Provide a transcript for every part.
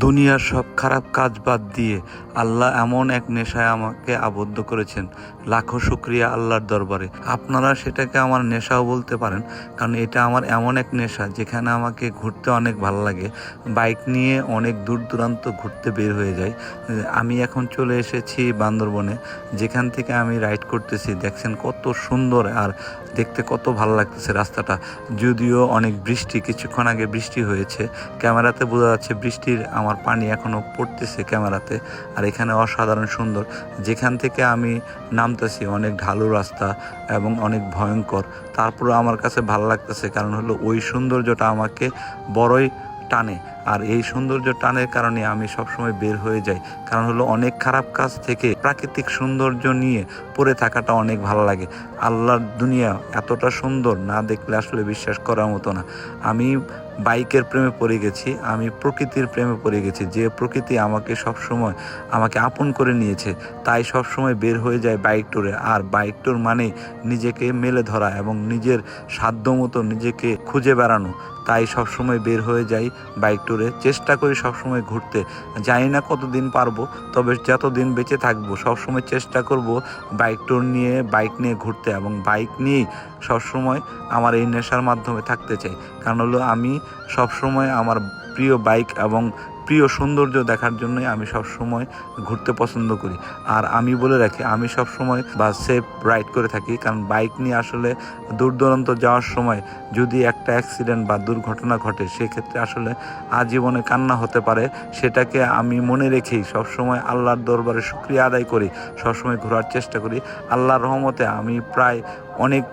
দুনিয়ার সব খারাপ কাজ বাদ দিয়ে আল্লাহ এমন এক নেশায় আমাকে আবদ্ধ করেছেন। লাখো শুক্রিয়া আল্লাহর দরবারে। আপনারা সেটাকে আমার নেশাও বলতে পারেন, কারণ এটা আমার এমন এক নেশা যেখানে আমাকে ঘুরতে অনেক ভালো লাগে। বাইক নিয়ে অনেক দূর দূরান্ত ঘুরতে বের হয়ে যাই। আমি এখন চলে এসেছি বান্দরবনে, যেখান থেকে আমি রাইড করতেছি। দেখছেন কত সুন্দর আর দেখতে কত ভালো লাগতেছে রাস্তাটা। যদিও অনেক বৃষ্টি, কিছুক্ষণ আগে বৃষ্টি হয়েছে। ক্যামেরাতে বোঝা যাচ্ছে বৃষ্টির আমার পানি এখনও পড়তেছে ক্যামেরাতে। আর এখানে অসাধারণ সুন্দর। যেখান থেকে আমি নামতেছি, অনেক ঢালু রাস্তা এবং অনেক ভয়ঙ্কর। তারপরে আমার কাছে ভালো লাগতেছে, কারণ হলো ওই সৌন্দর্যটা আমাকে বড়ই টানে। আর এই সৌন্দর্য টানের কারণে আমি সবসময় বের হয়ে যাই। কারণ হলো অনেক খারাপ কাজ থেকে প্রাকৃতিক সৌন্দর্য নিয়ে পড়ে থাকাটা অনেক ভালো লাগে। আল্লাহর দুনিয়া এতটা সুন্দর না দেখলে আসলে বিশ্বাস করার মতো না। আমি বাইকের প্রেমে পড়ে গেছি, আমি প্রকৃতির প্রেমে পড়ে গেছি। যে প্রকৃতি আমাকে সবসময় আমাকে আপন করে নিয়েছে, তাই সবসময় বের হয়ে যায় বাইক ট্যুরে। আর বাইক ট্যুর মানে নিজেকে মেলে ধরা এবং নিজের সাধ্য মতো নিজেকে খুঁজে বেড়ানো। তাই সবসময় বের হয়ে যাই বাইক ট্যুরে চেষ্টা করি সবসময় ঘুরতে। জানি না কতদিন পারব, তবে যতদিন বেঁচে থাকব, সবসময় চেষ্টা করব বাইক ট্যুর নিয়ে বাইক নিয়ে ঘুরতে এবং বাইক নিয়েই সবসময় আমার এই নেশার মাধ্যমে থাকতে চাই। কারণ হলো আমি সবসময় আমার প্রিয় বাইক এবং প্রিয় সৌন্দর্য দেখার জন্যই আমি সবসময় ঘুরতে পছন্দ করি। আর আমি বলে রাখি, আমি সবসময় বা সেফ রাইড করে থাকি, কারণ বাইক নিয়ে আসলে দূর দূরান্ত যাওয়ার সময় যদি একটা অ্যাক্সিডেন্ট বা দুর্ঘটনা ঘটে, সেক্ষেত্রে আসলে আজীবনে কান্না হতে পারে। সেটাকে আমি মনে রেখেই সবসময় আল্লাহর দরবারে শুক্রিয়া আদায় করি, সবসময় ঘোরার চেষ্টা করি। আল্লাহর রহমতে আমি প্রায় অনেক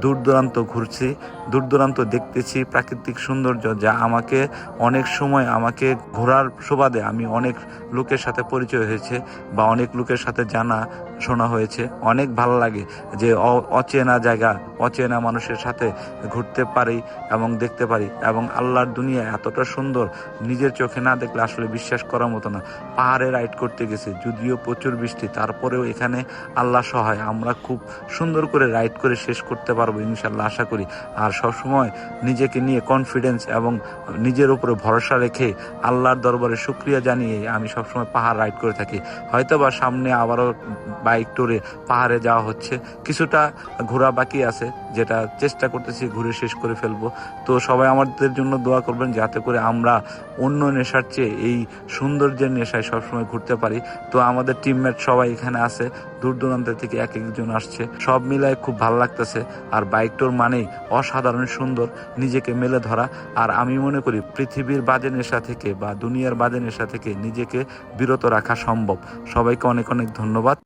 দূর দূরান্ত ঘুরছি দূর দূরান্ত দেখতেছি প্রাকৃতিক সৌন্দর্য যা আমাকে অনেক সময় আমাকে ঘোরার সুবাদে আমি অনেক লোকের সাথে পরিচয় হয়েছে বা অনেক লোকের সাথে জানা শোনা হয়েছে। অনেক ভালো লাগে যে অচেনা জায়গা, অচেনা মানুষের সাথে ঘুরতে পারি এবং দেখতে পারি এবং আল্লাহর দুনিয়া এতটা সুন্দর, নিজের চোখে না দেখলে আসলে বিশ্বাস করার মতো না। পাহাড়ে রাইড করতে গেছে, যদিও প্রচুর বৃষ্টি, তারপরেও এখানে আল্লাহ সহায়। আমরা খুব সুন্দর করে রাইড করে শেষ করতে পারব ইনশাল্লাহ আশা করি। আর সবসময় নিজেকে নিয়ে কনফিডেন্স এবং নিজের উপরে ভরসা রেখে আল্লাহর দরবারে শুক্রিয়া জানিয়ে আমি সবসময় পাহাড় রাইড করে থাকি। হয়তো বা সামনে আবারও বাইক ট্যুরে পাহাড়ে যাওয়া হচ্ছে। কিছুটা ঘোরা বাকি আছে, যেটা চেষ্টা করতেছি ঘুরে শেষ করে ফেলব। তো সবাই আমাদের জন্য দোয়া করবেন যাতে করে আমরা অন্য নেশার চেয়ে এই সৌন্দর্যের নেশায় সবসময় ঘুরতে পারি। তো আমাদের টিমমেট সবাই এখানে আছে। দূর দূরান্ত থেকে এক একজন আসছে। সব মিলায় খুব ভালো লাগতেছে। আর বাইকটোর মানেই অসাধারণ সুন্দর, নিজেকে মেলে ধরা। আর আমি মনে করি পৃথিবীর বাজে নেশা থেকে বা দুনিয়ার বাজে নেশা থেকে নিজেকে বিরত রাখা সম্ভব। সবাইকে অনেক অনেক ধন্যবাদ।